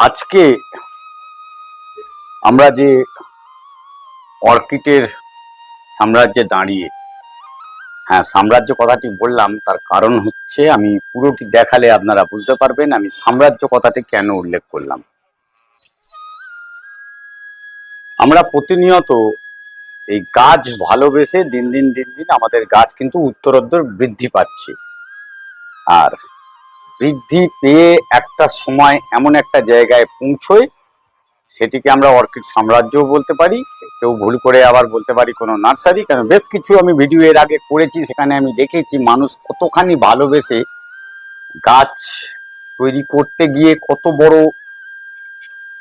আজকে আমরা যে অর্কিডের সাম্রাজ্যে দাঁড়িয়ে হ্যাঁ সাম্রাজ্য কথাটি বললাম, তার কারণ হচ্ছে আমি পুরোটি দেখালে আপনারা বুঝতে পারবেন আমি সাম্রাজ্য কথাটি কেন উল্লেখ করলাম। আমরা প্রতিনিয়ত এই গাছ ভালোবেসে দিন দিন দিন দিন আমাদের গাছ কিন্তু উত্তরোত্তর বৃদ্ধি পাচ্ছে। আর বৃদ্ধি পেয়ে একটা সময় এমন একটা জায়গায় পৌঁছয়, সেটিকে আমরা অর্কিড সাম্রাজ্যও বলতে পারি। কেউ ভুল করে আবার বলতে পারি কোনো নার্সারি। কেন? বেশ কিছু আমি ভিডিও এর আগে করেছি, সেখানে আমি দেখেছি মানুষ কতখানি ভালোবেসে গাছ তৈরি করতে গিয়ে কত বড়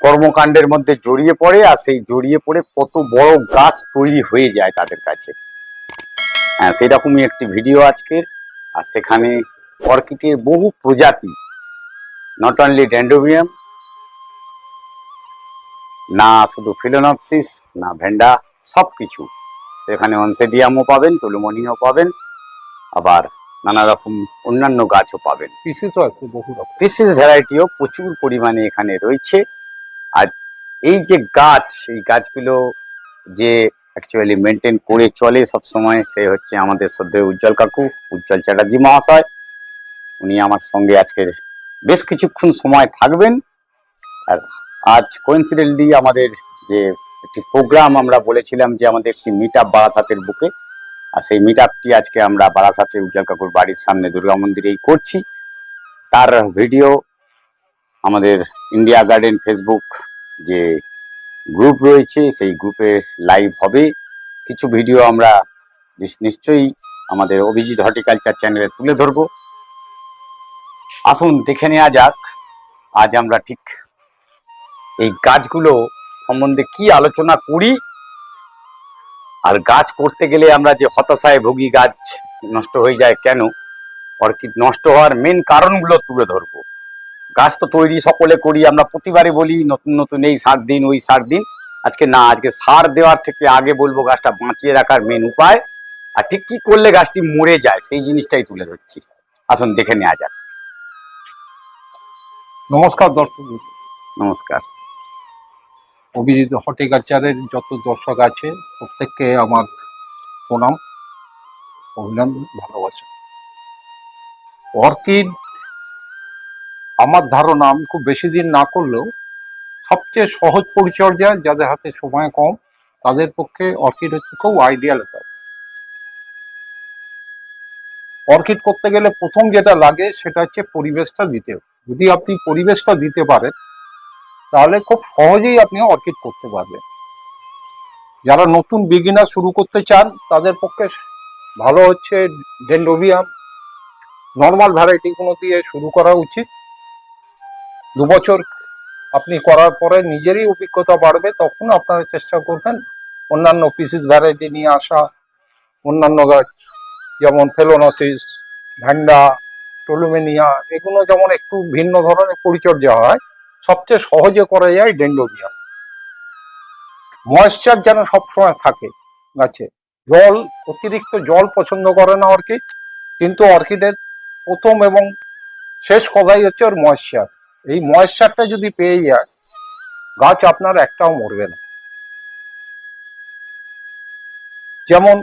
কর্মকাণ্ডের মধ্যে জড়িয়ে পড়ে, আর সেই জড়িয়ে পড়ে কত বড় গাছ তৈরি হয়ে যায় তাদের কাছে। হ্যাঁ সেরকমই একটি ভিডিও আজকের, আর সেখানে অর্কিডের বহু প্রজাতি নট অনলি ড্যান্ডোভিয়াম না শুধু ফিলোনপসিস না ভেন্ডা সব কিছু সেখানে অনসেডিয়ামও পাবেন টুলুমনিও পাবেন আবার নানা রকম অন্যান্য গাছও পাবেন। পিসিসও আছে বহু রকম। পিসিস ভ্যারাইটিও প্রচুর পরিমাণে এখানে রয়েছে। আর এই যে গাছ এই গাছগুলো যে অ্যাকচুয়ালি মেনটেন করে চলে সব সময় সে হচ্ছে আমাদের শ্রদ্ধেয় উজ্জ্বল কাকু উজ্জ্বল চ্যাটার্জি মহাশয়। উনি আমার সঙ্গে আজকের বেশ কিছুক্ষণ সময় থাকবেন। আর আজ কোইন্সিডেন্টলি আমাদের যে একটি প্রোগ্রাম আমরা বলেছিলাম যে আমাদের একটি মিট আপ বারাসাতের বুকে, আর সেই মিট আপটি আজকে আমরা বারাসাতের উজ্জ্বল কাকুর বাড়ির সামনে দুর্গা মন্দিরেই করছি। তার ভিডিও আমাদের ইন্ডিয়া গার্ডেন ফেসবুক যে গ্রুপ রয়েছে, সেই গ্রুপে লাইভ হবে। কিছু ভিডিও আমরা নিশ্চয়ই আমাদের অভিজিৎ হর্টিকালচার চ্যানেলে তুলে ধরবো। আসুন, দেখে নেওয়া যাক। আজ আমরা ঠিক এই গাছগুলো সম্বন্ধে কি আলোচনা করি? আর গাছ করতে গেলে আমরা যে হতাশায় ভুগি, গাছ নষ্ট হয়ে যায় কেন? অর্কিড নষ্ট হওয়ার মেন কারণগুলো তুলে ধরবো। গাছ তো তৈরি সকলে করি, আমরা প্রতিবারে বলি, নতুন নতুন এই সার দিন, ওই সার দিন। আজকে না, আজকে সার দেওয়ার থেকে আগে বলব, গাছটা বাঁচিয়ে রাখার মেন উপায়। আর ঠিক কি করলে গাছটি মরে যায়, সেই জিনিসটাই তুলে ধরছি। আসুন, দেখে নেওয়া যাক। নমস্কার দর্শক নমস্কার। অভিজিৎ হর্টিকালচারের যত দর্শক আছে প্রত্যেককে আমার প্রণাম অভিনন্দন ভালোবাসা। অর্কিড আমার ধারণা আমি খুব বেশি দিন না করলেও সবচেয়ে সহজ পরিচর্যা যাদের হাতে সময় কম তাদের পক্ষে অর্কিড হচ্ছে খুব আইডিয়াল কাজ অর্কিড করতে গেলে প্রথম যেটা লাগে সেটা হচ্ছে পরিবেশটা দিতে হবে। যদি আপনি পরিবেশটা দিতে পারেন, তাহলে খুব সহজেই আপনি অর্কিড করতে পারবেন। যারা নতুন বিগিনার শুরু করতে চান, তাদের পক্ষে ভালো হচ্ছে ডেন্ডোবিয়াম নর্মাল ভ্যারাইটিগুলো দিয়ে শুরু করা উচিত। দু বছর আপনি করার পরে নিজেরই অভিজ্ঞতা বাড়বে, তখন আপনারা চেষ্টা করবেন অন্যান্য পিসিস ভ্যারাইটি নিয়ে আসা। অন্যান্য গাছ, যেমন ফেলোনসিস ভ্যান্ডা টোলুমেনিয়া, এগুলো যেমন একটু ভিন্ন ধরনের পরিচর্যা হয়, সবচেয়ে সহজে করা যায় ডেন্ডোবিয়াম ময়েশ্চার যেন সবসময় থাকে গাছে। জল, অতিরিক্ত জল পছন্দ করে না অর্কিড কিন্তু অর্কিডের প্রথম এবং শেষ কথাই হচ্ছে ওর ময়েশ্চার। এই ময়েশ্চারটা যদি পেয়ে যায়, গাছ আপনার একটাও মরবে না। যেমন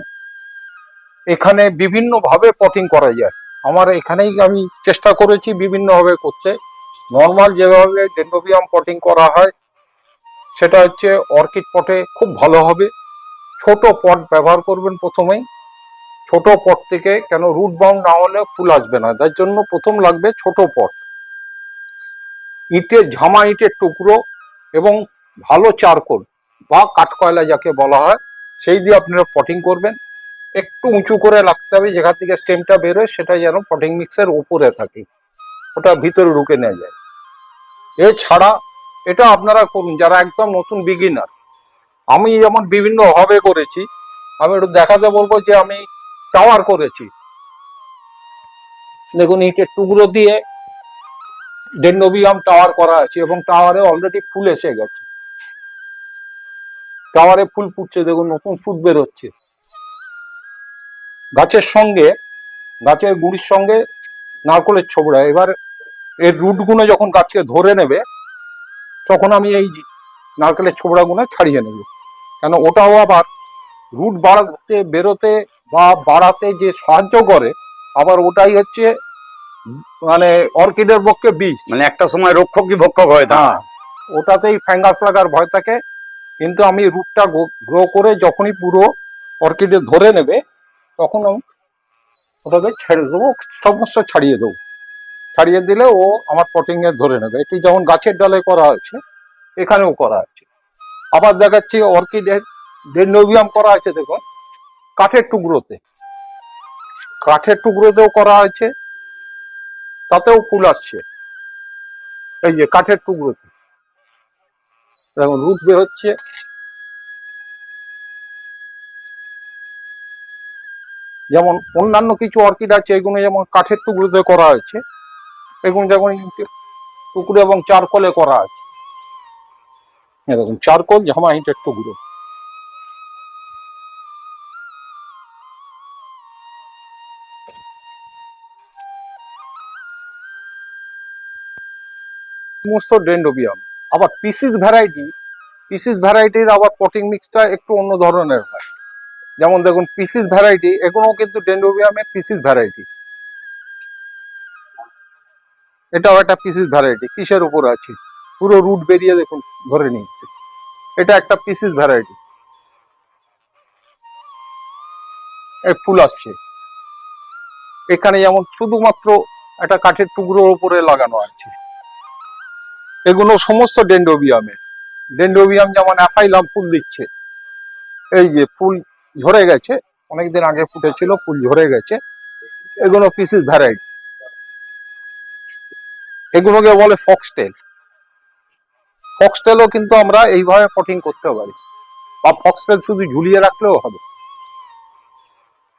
এখানে বিভিন্নভাবে পটিং করা যায়। আমার এখানেই আমি চেষ্টা করেছি বিভিন্নভাবে করতে। নর্মাল যেভাবে ডেন্ডোবিয়াম পটিং করা হয়, সেটা হচ্ছে অর্কিড পটে খুব ভালো হবে। ছোট পট ব্যবহার করবেন প্রথমেই। ছোট পট থেকে কেন রুট বাউন্ড না হলে ফুল আসবে না তার জন্য প্রথম লাগবে ছোট পট। ইটের ঝামা ইটের টুকরো এবং ভালো চারকোল বা কাঠকয়লা যাকে বলা হয়, সেই দিয়ে আপনারা পটিং করবেন। একটু উঁচু করে রাখতে হবে, যেখান থেকে স্টেমটা বেরোয় সেটা যেন পটিং মিক্সের উপরে থাকে। ওটা ভিতরে ঢুকে নেওয়া যায়। এছাড়া এটা আপনারা করুন, যারা একদম নতুন বিগিনার আমি যেমন বিভিন্ন ভাবে করেছি, আমি একটু দেখাতে বলব যে আমি টাওয়ার করেছি। দেখুন, ইটের টুকরো দিয়ে ডেন্ডোবিয়াম টাওয়ার করা আছে এবং টাওয়ারে অলরেডি ফুল এসে গেছে। টাওয়ারে ফুল ফুটছে, দেখুন, নতুন ফুট বেরোচ্ছে। গাছের সঙ্গে গাছের গুড়ির সঙ্গে নারকলের ছোবড়া। এবার এর রুটগুলো যখন গাছকে ধরে নেবে তখন আমি এই নারকেলের ছোবড়াগুলো ছাড়িয়ে নেব। কেন ওটাও আবার রুট বাড়াতে বেরোতে বা বাড়াতে যে সাহায্য করে আবার ওটাই হচ্ছে মানে অর্কিডের পক্ষে বীজ। মানে একটা সময় রক্ষকই ভক্ষক হয় তা হ্যাঁ ওটাতেই ফ্যাঙ্গাস লাগার ভয় থাকে। কিন্তু আমি রুটটা গ্রো করে যখনই পুরো অর্কিডে ধরে নেবে তখন ওটাকে ছেড়ে দেবো সমস্ত ছাড়িয়ে দেবো। ছাড়িয়ে দিলে ও আমার পটিং এ ধরে নেবে। এটি যেমন গাছের ডালে করা হয়েছে, এখানেও করা আছে আবার দেখাচ্ছি অর্কিডের ডেন্ডোবিয়াম করা আছে দেখুন। কাঠের টুকরোতে। কাঠের টুকরোতেও করা আছে তাতেও ফুল আসছে। এই যে কাঠের টুকরোতে। দেখুন রুট বের যেমন অন্যান্য কিছু অর্কিড আছে, এগুলো যেমন কাঠের টুকরোতে করা হয়েছে, এগুলো যেমন টুকরো এবং চারকোলে করা আছে। এরকম চারকোল জামা ইটের টুকরো সমস্ত ডেন্ডোবিয়াম, আবার পিসিস ভ্যারাইটি পিসিস ভ্যারাইটির আবার পটিং মিক্সটা একটু অন্য ধরনের হয়। যেমন দেখুন পিসিস ভ্যারাইটি এগুলো কিন্তু ডেন্ডোবিয়ামের পিসিস ভ্যারাইটি এটাও একটা পিসিস ভ্যারাইটি কিসের উপর আছে? পুরো রুট বেরিয়ে দেখুন, ধরে নিচ্ছে। এটা একটা পিসিস ভ্যারাইটি ফুল আসছে। এখানে যেমন শুধুমাত্র একটা কাঠের টুকরোর উপরে লাগানো আছে। এগুলো সমস্ত ডেন্ডোবিয়ামের ডেন্ডোবিয়াম যেমন অ্যাফাইলাম ফুল দিচ্ছে। এই যে ফুল ঝরে গেছে। অনেকদিন আগে ফুটেছিল, ফুল ঝরে গেছে। এগুলো পিসিস ভ্যারাইটি এগুলোকে বলে ফক্সটেল ফক্সটেলও কিন্তু আমরা এইভাবে পটিং করতে পারি। বা ফক্সটেল শুধু ঝুলিয়ে রাখলেও হবে।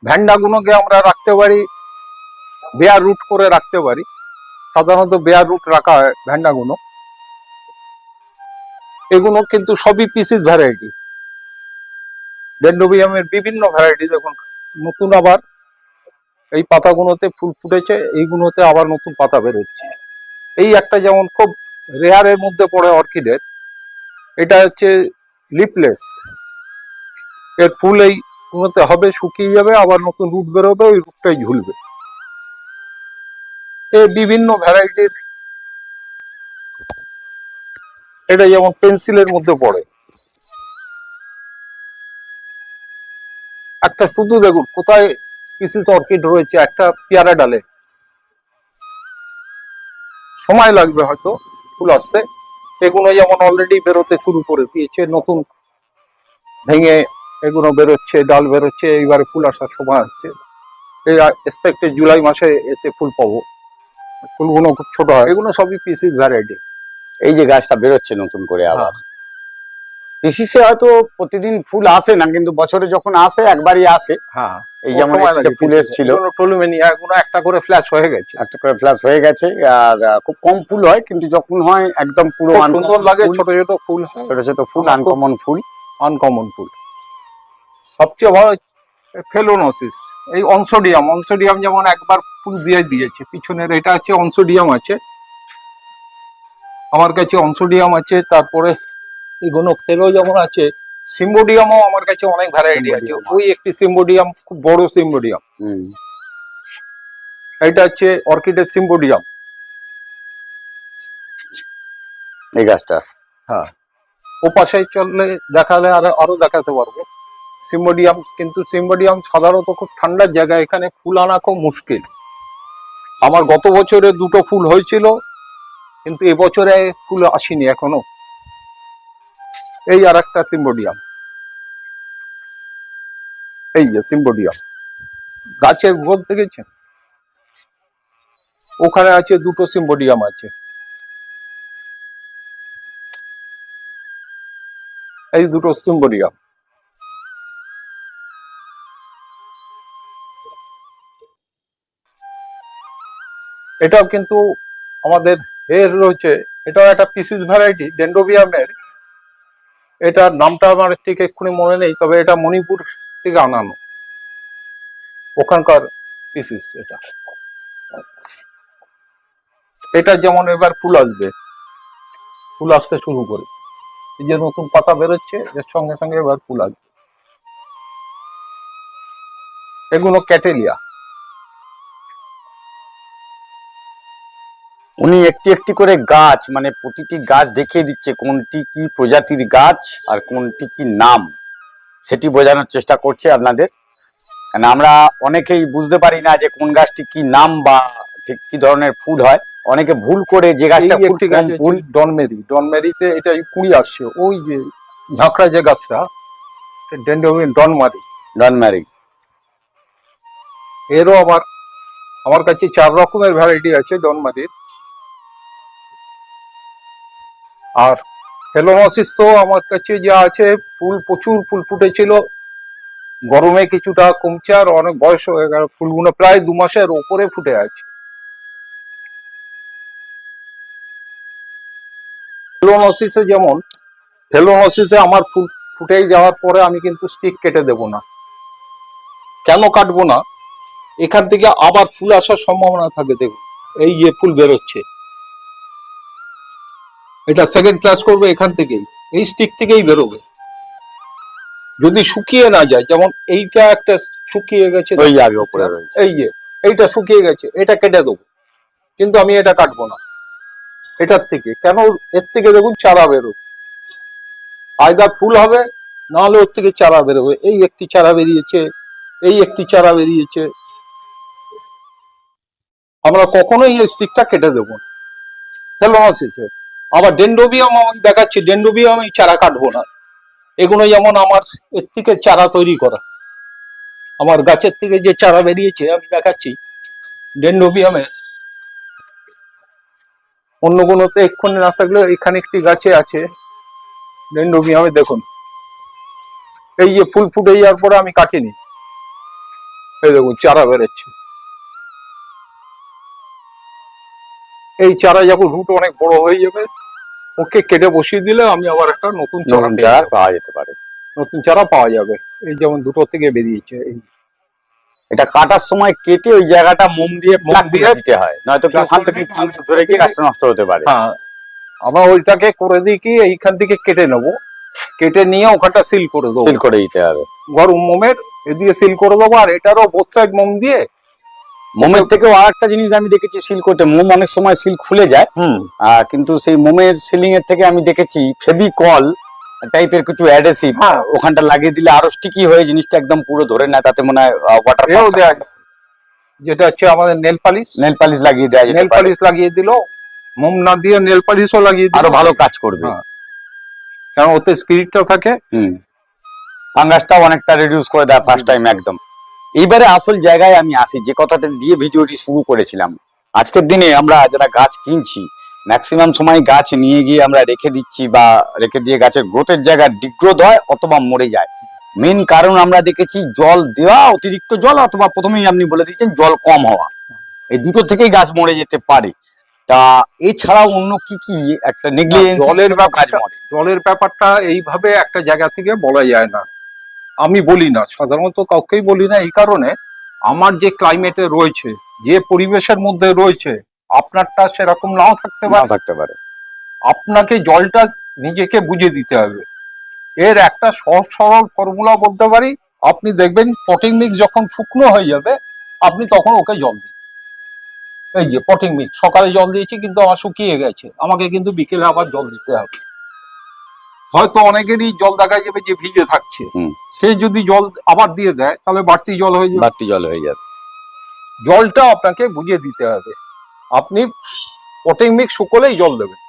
ভ্যান্ডাগুলোকে আমরা রাখতে পারি বেয়ার রুট করে রাখতে পারি। সাধারণত বেয়ার রুট রাখা হয় ভ্যান্ডাগুলো। এগুলো কিন্তু সবই পিসিস ভ্যারাইটি ডেন্ডোবিয়ামের বিভিন্ন ভ্যারাইটি দেখুন নতুন আবার এই পাতাগুলোতে ফুল ফুটেছে এইগুলোতে আবার নতুন পাতা বেরোচ্ছে। এই একটা যেমন খুব রেয়ারের মধ্যে পড়ে অর্কিডের এটা হচ্ছে লিপলেস এর ফুল এই গুলোতে হবে, শুকিয়ে যাবে, আবার নতুন রুট বেরোবে, ওই রুটটাই ঝুলবে। এ বিভিন্ন ভ্যারাইটির এটা যেমন পেন্সিলের মধ্যে পড়ে। একটা শুধু দেখুন, কোথায় পিসিস অর্কিড রয়েছে, একটা পেয়ারা ডালে। সময় লাগবে হয়তো, ফুল আসছে। এগুলো যেমন অলরেডি বেরোতে শুরু করে দিয়েছে, নতুন ভেঙে এগুলো বেরোচ্ছে, ডাল বেরোচ্ছে, এইবারে ফুল আসার সময় হচ্ছে। এই এক্সপেক্টেড জুলাই মাসে এতে ফুল পাবো। ফুলগুলো খুব ছোট হয়। এগুলো সবই পিসিস ভ্যারাইটি এই যে গাছটা বেরোচ্ছে নতুন করে আবার। পিসিসে হয়তো প্রতিদিন ফুল আসে না কিন্তু বছরে যখন আসে একবারই আসে। হ্যাঁ। এই যেমন একটা ফুল এসেছিল। টলুমেনিয়া একটা করে ফ্ল্যাশ হয়ে গেছে? একটা করে ফ্লাস হয়ে গেছে আর খুব কম ফুল হয় কিন্তু যখন হয় একদম পুরো সুন্দর লাগে ছোট ছোট ফুল ছোট ছোট ফুল আনকমন ফুল। আনকমন ফুল। সবচেয়ে ভালো ফেলোনোসিস এই অনসোডিয়াম অনসোডিয়াম যেমন একবার ফুল দিয়ে দিয়েছে পিছনের এটা আছে অনসোডিয়াম আছে। আমার কাছে অনসোডিয়াম আছে তারপরে এগুলো ফেলো যেমন আছে সিম্বোডিয়ামও আমার কাছে অনেক ভ্যারাইটি আছে। ওই একটি সিম্বোডিয়াম খুব বড় সিম্বোডিয়াম। এটা হচ্ছে অর্কিডের সিম্বোডিয়াম। এই গাছটা? হ্যাঁ। ও পাশে চললে দেখালে আর আরও দেখাতে পারব। সিম্বোডিয়াম কিন্তু সিম্বোডিয়াম সাধারণত খুব ঠান্ডার জায়গা এখানে ফুল আনা খুব মুশকিল। আমার গত বছরে দুটো ফুল হয়েছিল কিন্তু এবছরে ফুল আসেনি এখনও। এই আর একটা সিম্বোডিয়াম। এই যে সিম্বোডিয়াম। গাছের গ্রোথ দেখেছেন? ওখানে আছে দুটো সিম্বোডিয়াম আছে। এই দুটো সিম্বোডিয়াম। এটাও কিন্তু আমাদের এর রয়েছে, এটাও একটা পিসিস ভ্যারাইটি ডেন্ডোবিয়ামের এটার নামটা আমার ঠিক এক্ষুনি মনে নেই, তবে এটা মণিপুর থেকে আনানো। ওখানকার পিসিস এটা। এটা যেমন এবার ফুল আসবে, ফুল আসতে শুরু করে। এই যে নতুন পাতা বেরোচ্ছে, এর সঙ্গে সঙ্গে এবার ফুল আসবে। এগুলো ক্যাটেলিয়া। উনি একটি একটি করে গাছ মানে প্রতিটি গাছ দেখিয়ে দিচ্ছে কোনটি কি প্রজাতির গাছ আর কোনটি কি নাম। সেটি বোঝানোর চেষ্টা করছে আপনাদের। কারণ আমরা অনেকেই বুঝতে পারি না যে কোন গাছটি কি নাম বা ঠিক কি ধরনের ফুল হয়। অনেকে ভুল করে যে গাছটা কম ফুল। ডনমেরি। ডনমেরিতে এটা কুড়ি আসছে ওই যে ঝাঁকড়া যে গাছটা ডনমারি। ডনম্যারি এরও আবার আমার কাছে চার রকমের ভ্যারাইটি আছে ডনমারির। আর ফেলোমসিস তো আমার কাছে যা আছে, ফুল প্রচুর ফুল ফুটেছিল। গরমে কিছুটা কমছে আর অনেক বয়স হয়ে গেল। ফুলগুলো প্রায় দু মাসের ওপরে ফুটে আছে। ফেলোনসিসে যেমন ফেলোনসিসে আমার ফুল ফুটে যাওয়ার পরে আমি কিন্তু স্টিক কেটে দেব না। কেন কাটবো না? এখান থেকে আবার ফুল আসার সম্ভাবনা থাকে, দেখুন। এই যে ফুল বেরোচ্ছে। এটা সেকেন্ড ক্লাস করবে এখান থেকেই এই স্টিক থেকেই বেরোবে। যদি শুকিয়ে না যায় যেমন এইটা একটা শুকিয়ে গেছে ওই আগে উপরে রয়েছে। এই যে এইটা শুকিয়ে গেছে এটা কেটে দেবো। কিন্তু আমি এটা কাটবো না। এটার থেকে কেন? এর থেকে দেখুন চারা বেরোবে। আয়দা ফুল হবে নাহলে ওর থেকে চারা বেরোবে। এই একটি চারা বেরিয়েছে এই একটি চারা বেরিয়েছে। আমরা কখনোই এই স্টিকটা কেটে দেবো না। আবার ডেন্ডোবিয়াম আমি দেখাচ্ছি ডেন্ডোবিয়াম আমি চারা কাটবো না। এগুলো যেমন আমার এর থেকে চারা তৈরি করা। আমার গাছের থেকে যে চারা বেরিয়েছে, আমি দেখাচ্ছি। ডেন্ডোবিয়ামের অন্য কোনোতে এক্ষুনি না থাকলে এখানে একটি গাছে আছে। ডেন্ডোবিয়ামে দেখুন। এই যে ফুল ফুটে যাওয়ার পরে আমি কাটিনি। এই দেখুন, চারা বেরোচ্ছে। এই চারা যখন রুট অনেক বড় হয়ে যাবে ওকে কেটে বসিয়ে দিলে আমি আবার একটা নতুন চারা নতুন চারা পাওয়া যেতে পারে। নতুন চারা পাওয়া যাবে। এই যেমন দুটো থেকে বেরিয়েছে এই এটা কাটার সময় কেটে ওই জায়গাটা মোম দিয়ে মোম দিয়ে দিয়ে দিতে হয়। নয়তো ওখান থেকে। ধরে গিয়ে গাছটা নষ্ট হতে পারে। হ্যাঁ আমরা ওইটাকে করে দিই কি এইখান থেকে কেটে নেব। কেটে নিয়ে ওখানটা সিল করে দেবো। সিল করে দিতে হবে। গরম মোমের এ দিয়ে সিল করে দেবো আর এটারও বোথ সাইড মোম দিয়ে মোমের থেকেও আর একটা জিনিস আমি দেখেছি সিল করতে। মোম অনেক সময় সিল খুলে যায়। কিন্তু সেই মোমের সিলিং এর থেকে আমি দেখেছি ফেভিকল টাইপের কিছু অ্যাডেসিভ। ওখানটা লাগিয়ে দিলে আরও স্টিকি হয়ে জিনিসটা একদম পুরো ধরে নেয় তাতে মনে হয় ওয়াটার এও যেটা হচ্ছে আমাদের নেল পালিশ নেল পালিশ লাগিয়ে দেয় নেল পালিশ লাগিয়ে দিল। মোম না দিয়ে নেল পালিশও লাগিয়ে আরও ভালো কাজ করবে। হ্যাঁ। কারণ ওতে স্পিরিটটা থাকে। হুম। ফাঙ্গাসটাও অনেকটা রিডিউস করে দেয় ফার্স্ট টাইম একদম। এইবারে আসল জায়গায় আমি আসি যে কথাটা দিয়ে ভিডিওটি শুরু করেছিলাম। আজকের দিনে আমরা যারা গাছ কিনছি ম্যাক্সিমাম সময় গাছ নিয়ে গিয়ে আমরা রেখে দিচ্ছি বা রেখে দিয়ে গাছের গ্রোথের জায়গা ডিগ্রোথ হয় অথবা মরে যায়। মেন কারণ আমরা দেখেছি জল দেওয়া অতিরিক্ত জল অথবা প্রথমেই আপনি বলে দিচ্ছেন জল কম হওয়া। এই দুটো থেকেই গাছ মরে যেতে পারে। তা এছাড়াও অন্য কি কি একটা নেগলিজেন্স জলের গাছ ব্যাপারটা- জলের ব্যাপারটা এইভাবে একটা জায়গা থেকে বলা যায় না। আমি বলি না সাধারণত কাউকেই বলি না এই কারণে আমার যে ক্লাইমেটে রয়েছে যে পরিবেশের মধ্যে রয়েছে আপনারটা সেরকম নাও থাকতে পারে। থাকতে পারে। আপনাকে জলটা নিজেকে বুঝে দিতে হবে। এর একটা সহজ সরল ফর্মুলা বলতে পারি আপনি দেখবেন পটিং মিক্স যখন শুকনো হয়ে যাবে আপনি তখন ওকে জল দিন। এই যে পটিং মিক্স সকালে জল দিয়েছি কিন্তু আমার শুকিয়ে গেছে আমাকে কিন্তু বিকেলে আবার জল দিতে হবে। হয়তো অনেকেরই জল দেখা যাবে যে ভিজে থাকছে। সে যদি জল আবার দিয়ে দেয় তাহলে বাড়তি জল হয়ে যাবে। বাড়তি জল হয়ে যাবে। জলটা আপনাকে বুঝিয়ে দিতে হবে। আপনি পটিং মিক্স শুকলেই জল দেবেন।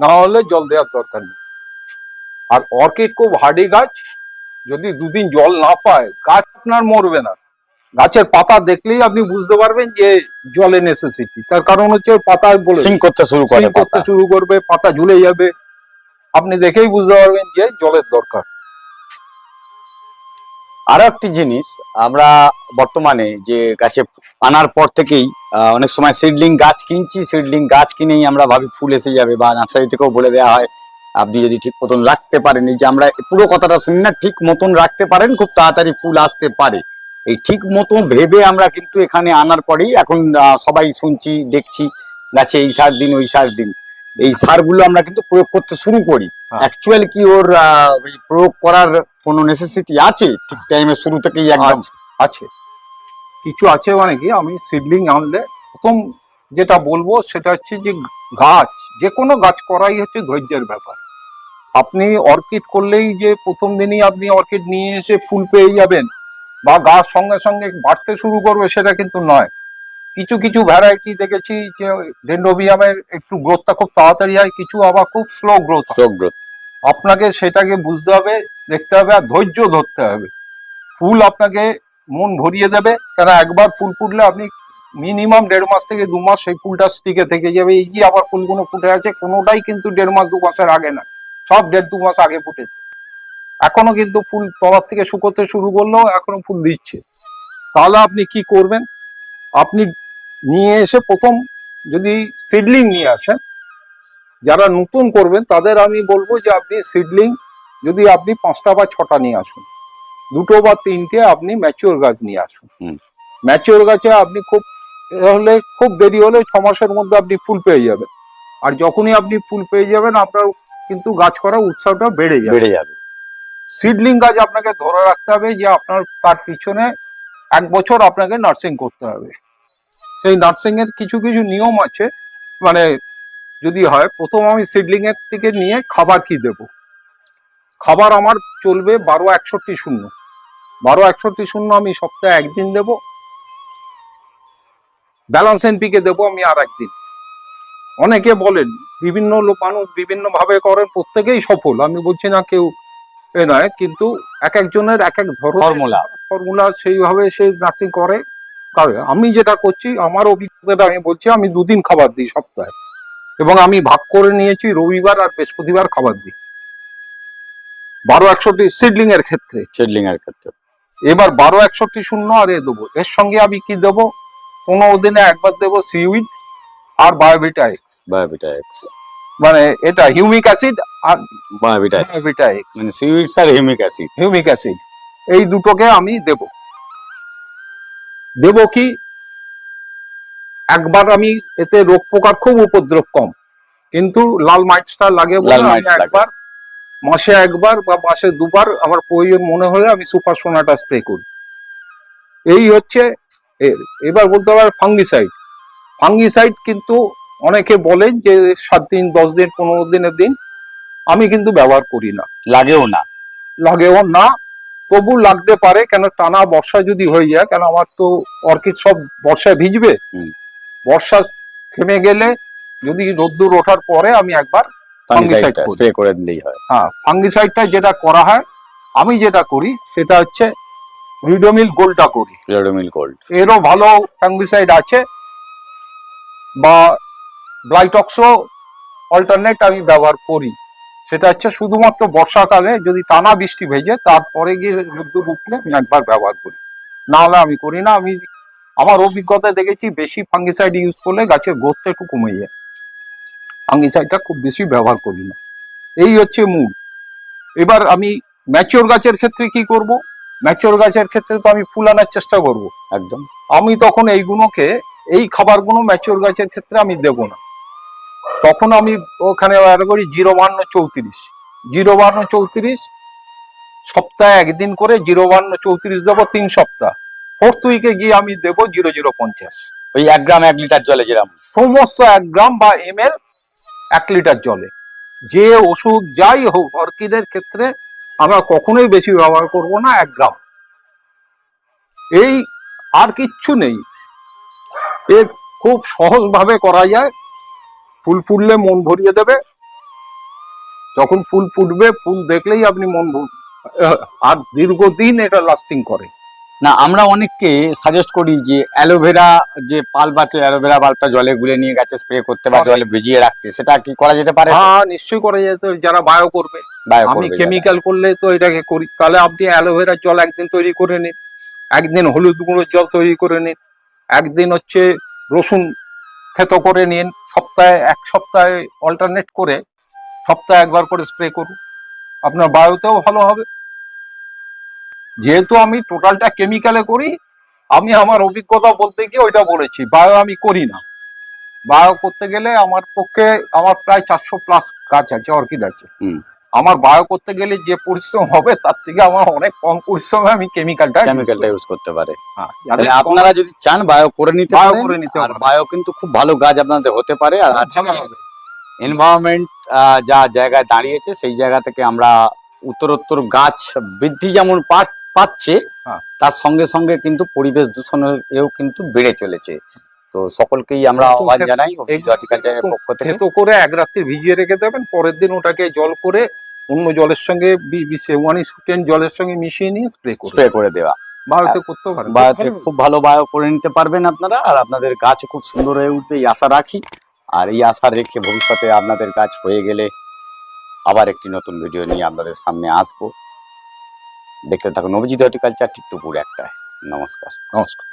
না হলে জল দেওয়ার দরকার নেই। আর অর্কিড খুব হার্ডি গাছ যদি দুদিন জল না পায় গাছ আপনার মরবে না। গাছের পাতা দেখলেই আপনি বুঝতে পারবেন যে জলে নেসেসিটি তার কারণ হচ্ছে ওর পাতা বলে সিং করতে শুরু করে করতে শুরু করবে পাতা ঝুলে যাবে। আপনি দেখেই বুঝতে পারবেন যে জলের দরকার। আরও একটি জিনিস, আমরা বর্তমানে যে গাছে আনার পর থেকেই অনেক সময় সিডলিং গাছ কিনছি সিডলিং গাছ কিনেই আমরা ভাবি ফুল এসে যাবে বা নার্সারি থেকেও বলে দেওয়া হয়, আপনি যদি ঠিক মতন রাখতে পারেন, এই যে আমরা পুরো কথাটা শুনি না, ঠিক মতন রাখতে পারেন, খুব তাড়াতাড়ি ফুল আসতে পারে। এই ঠিক মতন ভেবে আমরা কিন্তু এখানে আনার পরেই এখন সবাই শুনছি, দেখছি, গাছে এই সার দিন, ওই সার দিন। এই সারগুলো আমরা কিন্তু প্রয়োগ করতে শুরু করি। অ্যাকচুয়ালি কি ওর প্রয়োগ করার কোনো নেসেসিটি আছে? ঠিক টাইমে শুরু থেকেই একদম আছে, আছে। কিছু আছে মানে কি আমি সিডলিং আনলে প্রথম যেটা বলব সেটা হচ্ছে যে গাছ যে কোনো গাছ করাই হচ্ছে ধৈর্যের ব্যাপার। আপনি অর্কিড করলেই যে প্রথম দিনই আপনি অর্কিড নিয়ে এসে ফুল পেয়ে যাবেন বা গাছ সঙ্গে সঙ্গে বাড়তে শুরু করবে সেটা কিন্তু নয়। কিছু কিছু ভ্যারাইটি দেখেছি যে ডেন্ডোবিয়ামের একটু গ্রোথটা খুব তাড়াতাড়ি হয় কিছু আবার খুব স্লো গ্রোথ স্ট্রোক গ্রোথ আপনাকে সেটাকে বুঝতে হবে দেখতে হবে আর ধৈর্য ধরতে হবে। ফুল আপনাকে মন ভরিয়ে দেবে কেন একবার ফুল ফুটলে আপনি মিনিমাম দেড় মাস থেকে দু মাস সেই ফুলটা স্টিকে থেকে যাবে। এই যে আবার ফুলগুলো ফুটে আছে কোনোটাই কিন্তু দেড় মাস দু মাসের আগে না। সব দেড় দু মাস আগে ফুটেছে। এখনও কিন্তু ফুল তলার থেকে শুকোতে শুরু করলেও এখনও ফুল দিচ্ছে। তাহলে আপনি কি করবেন? আপনি নিয়ে এসে প্রথম যদি সিডলিং নিয়ে আসেন যারা নতুন করবেন তাদের আমি বলব যে আপনি সিডলিং যদি আপনি পাঁচটা বা ছটা নিয়ে আসুন দুটো বা তিনটে আপনি ম্যাচিওর গাছ নিয়ে আসুন। ম্যাচিওর গাছে আপনি খুব হলে খুব দেরি হলে ছ মাসের মধ্যে আপনি ফুল পেয়ে যাবেন। আর যখনই আপনি ফুল পেয়ে যাবেন আপনার কিন্তু গাছ করার উৎসাহটা বেড়ে যাবে। বেড়ে যাবে। সিডলিং গাছ আপনাকে ধরে রাখতে হবে যে আপনার তার পিছনে এক বছর আপনাকে নার্সিং করতে হবে। সেই নার্সিং এর কিছু কিছু নিয়ম আছে। মানে যদি হয় প্রথম আমি সিডলিং এর থেকে নিয়ে খাবার কি দেব? খাবার আমার চলবে বারো একষট্টি শূন্য। বারো একষট্টি শূন্য আমি সপ্তাহে একদিন দেব। ব্যালান্স এনপিকে দেবো আমি আর একদিন। অনেকে বলেন বিভিন্ন লোক মানুষ বিভিন্ন ভাবে করেন প্রত্যেকেই সফল। আমি বলছি না কেউ এ নয় কিন্তু এক একজনের এক এক ধরনের ফর্মুলা। ফর্মুলা সেইভাবে সে নার্সিং করে। করে আমি যেটা করছি আমার অভিজ্ঞতাটা আমি বলছি আমি দুদিন খাবার দিই সপ্তাহে। এবং আমি ভাগ করে নিয়েছি রবিবার আর বৃহস্পতিবার খাবার দিই। বারো একষট্টি সিডলিং এর ক্ষেত্রে। সিডলিং এর ক্ষেত্রে। এবার বারো একষট্টি শূন্য আর এ দেবো। এর সঙ্গে আমি কি দেবো? পনেরো দিনে একবার দেবো সিউইড আর বায়োভিটা এক্স বায়োভিটা এক্স মানে এটা হিউমিক অ্যাসিড আর বায়োভিটা বায়োভিটা এক্স মানে সিউইডস আর হিউমিক অ্যাসিড। Humic acid. এই দুটোকে আমি দেব। দেব কি? একবার আমি এতে রোগ পোকার খুব উপদ্রব কম। কিন্তু লাল মাইটসটা লাগে বলে আমি একবার মাসে একবার বা মাসে দুবার আমার প্রয়োজন মনে হলে আমি সুপার সোনাটা স্প্রে করি। এই হচ্ছে এবার বলতে পারে ফাঙ্গিসাইড। ফাঙ্গিসাইড কিন্তু অনেকে বলেন যে সাত দিন দশ দিন পনেরো দিনের দিন আমি কিন্তু ব্যবহার করি না। লাগেও না। লাগেও না তবু লাগতে পারে কেন টানা বর্ষা যদি হয়ে যায় কেন আমার তো অর্কিড সব বর্ষায় ভিজবে। বর্ষা থেমে গেলে যদি রোদ্দুর ওঠার পরে আমি একবার ফাঙ্গিসাইড স্প্রে করে। দিলেই হয়। হ্যাঁ ফাঙ্গিসাইডটা যেটা করা হয় আমি যেটা করি সেটা হচ্ছে রিডোমিল গোলটা করি। ফ্লোরোমিল গোল্ড এরও ভালো ফাঙ্গিসাইড আছে বা ব্লাইটক্সও অল্টারনেট আমি ব্যবহার করি। সেটা হচ্ছে শুধুমাত্র বর্ষাকালে যদি টানা বৃষ্টি ভেজে তারপরে গিয়ে রোদ্দুর উঠলে আমি একবার ব্যবহার করি। না হলে আমি করি না। আমি আমার অভিজ্ঞতায় দেখেছি বেশি ফাঙ্গিসাইড ইউজ করলে গাছের গ্রোথটা একটু কমে যায়। ফাঙ্গিসাইডটা খুব বেশি ব্যবহার করি না। এই হচ্ছে মূল এবার আমি ম্যাচিওর গাছের ক্ষেত্রে কি করব? ম্যাচিওর গাছের ক্ষেত্রে তো আমি ফুল আনার চেষ্টা করব। একদম। আমি তখন এইগুলোকে এই খাবারগুলো ম্যাচিওর গাছের ক্ষেত্রে আমি দেব না। তখন আমি ওখানে ব্যবহার করি জিরো বান্ন চৌত্রিশ। জিরো বান্ন চৌত্রিশ সপ্তাহে একদিন করে জিরো বান্ন চৌত্রিশ দেবো তিন সপ্তাহ। ফোর্থ উইকে গিয়ে আমি দেবো জিরো জিরো পঞ্চাশ। ওই এক গ্রাম এক লিটার জলে যেরকম সমস্ত এক গ্রাম বা এম এল এক লিটার জলে। যে ওষুধ যাই হোক অর্কিডের ক্ষেত্রে আমরা কখনোই বেশি ব্যবহার করব না এক গ্রাম। এই আর কিচ্ছু নেই। এ খুব সহজভাবে করা যায়। ফুল ফুললে মন ভরিয়ে দেবে। যখন ফুল ফুটবে ফুল দেখলেই আপনি মন আর দীর্ঘদিন এটা লাস্টিং করে। না আমরা অনেককে সাজেস্ট করি যে অ্যালোভেরা যে পাল বাঁচে অ্যালোভেরা বাল্বটা জলে গুলে নিয়ে গাছে স্প্রে করতে বা জলে ভিজিয়ে রাখতে। সেটা কি করা যেতে পারে? হ্যাঁ নিশ্চয়ই করা যেতে যারা বায়ো করবে। আমি কেমিক্যাল করলে তো এটাকে করি। তাহলে আপনি অ্যালোভেরার জল একদিন তৈরি করে নিন। একদিন হলুদ গুঁড়োর জল তৈরি করে নিন। একদিন হচ্ছে রসুন থেতো করে নিন। সপ্তাহে এক সপ্তাহে অল্টারনেট করে সপ্তাহে একবার করে স্প্রে করুন। আপনার বায়ুতেও ভালো হবে। যেহেতু আমি টোটালটা কেমিক্যালে করি, আমি আমার অভিজ্ঞতা বলতে গিয়ে ওইটা বলেছি, বায়ো আমি করি না। বায়ো করতে গেলে আমার পক্ষে আমার প্রায় চারশো প্লাস গাছ আছে, অর্কিড আছে। আমার বায়ো করতে গেলে যে পরিশ্রম হবে তার থেকে আমার অনেক কম পরিশ্রমে আমি কেমিক্যালটা কেমিক্যালটা ইউজ করতে পারে হ্যাঁ, তাহলে আপনারা যদি চান বায়ো করে নিতে পারেন করে নিতে আর। বায়ো কিন্তু খুব ভালো গাছ আপনাদের হতে পারে আর। এনভায়রনমেন্ট যা জায়গায় দাঁড়িয়েছে সেই জায়গা থেকে আমরা উত্তরোত্তর গাছ বৃদ্ধি যেমন পাচ্ছে হ্যাঁ। তার সঙ্গে সঙ্গে কিন্তু পরিবেশ দূষণেও কিন্তু বেড়ে চলেছে তো সকলকেই আমরা আহ্বান জানাই হর্টিকালচারের পক্ষ থেকে। থেতো করে এক রাত্রি ভিজিয়ে রেখে দেবেন পরের দিন ওটাকে জল করে অন্য জলের সঙ্গে ওয়ান ইস টেন জলের সঙ্গে মিশিয়ে নিয়ে স্প্রে স্প্রে করে দেওয়া। বায়ুতে করতেও পারেন। খুব ভালো বায়ো করে নিতে পারবেন আপনারা আর আপনাদের গাছ খুব সুন্দর হয়ে উঠবে এই আশা রাখি। আর এই আশা রেখে ভবিষ্যতে আপনাদের গাছ হয়ে গেলে আবার একটি নতুন ভিডিও নিয়ে আপনাদের সামনে আসব। দেখতে থাকুন অভিজিৎ হর্টিকালচার ঠিক দুপুর একটায়। নমস্কার। নমস্কার।